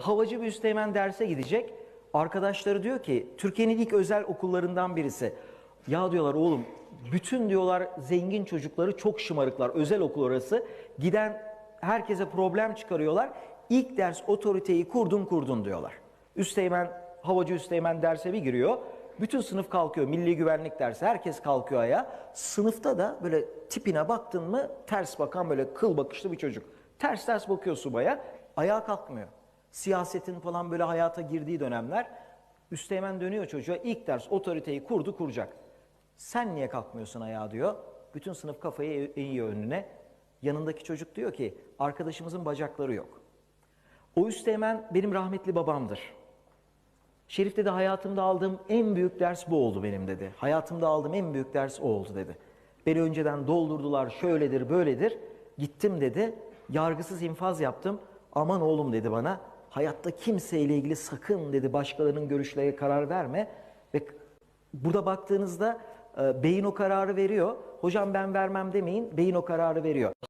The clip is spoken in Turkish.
Havacı bir derse gidecek. Arkadaşları diyor ki Türkiye'nin ilk özel okullarından birisi. Ya diyorlar oğlum bütün diyorlar zengin çocukları çok şımarıklar. Özel okul orası. Giden herkese problem çıkarıyorlar. İlk ders otoriteyi kurdun kurdun diyorlar. Üsteğmen, havacı üsteğmen derse bir giriyor. Bütün sınıf kalkıyor. Milli güvenlik dersi. Herkes kalkıyor ayağa. Sınıfta da böyle tipine baktın mı ters bakan böyle kıl bakışlı bir çocuk. Ters ters bakıyor subaya. Ayağa kalkmıyor. Siyasetin falan böyle hayata girdiği dönemler. Üsteğmen dönüyor çocuğa. İlk ders otoriteyi kurdu kuracak. Sen niye kalkmıyorsun ayağa diyor. Bütün sınıf kafayı eğiyor önüne. Yanındaki çocuk diyor ki arkadaşımızın bacakları yok. O üsteğmen benim rahmetli babamdır. Şerif dedi hayatımda aldığım en büyük ders bu oldu benim dedi. Hayatımda aldığım en büyük ders o oldu dedi. Beni önceden doldurdular şöyledir böyledir. Gittim dedi yargısız infaz yaptım. Aman oğlum dedi bana hayatta kimseyle ilgili sakın dedi başkalarının görüşlerine karar verme. Ve burada baktığınızda e, beyin o kararı veriyor. Hocam ben vermem demeyin beyin o kararı veriyor.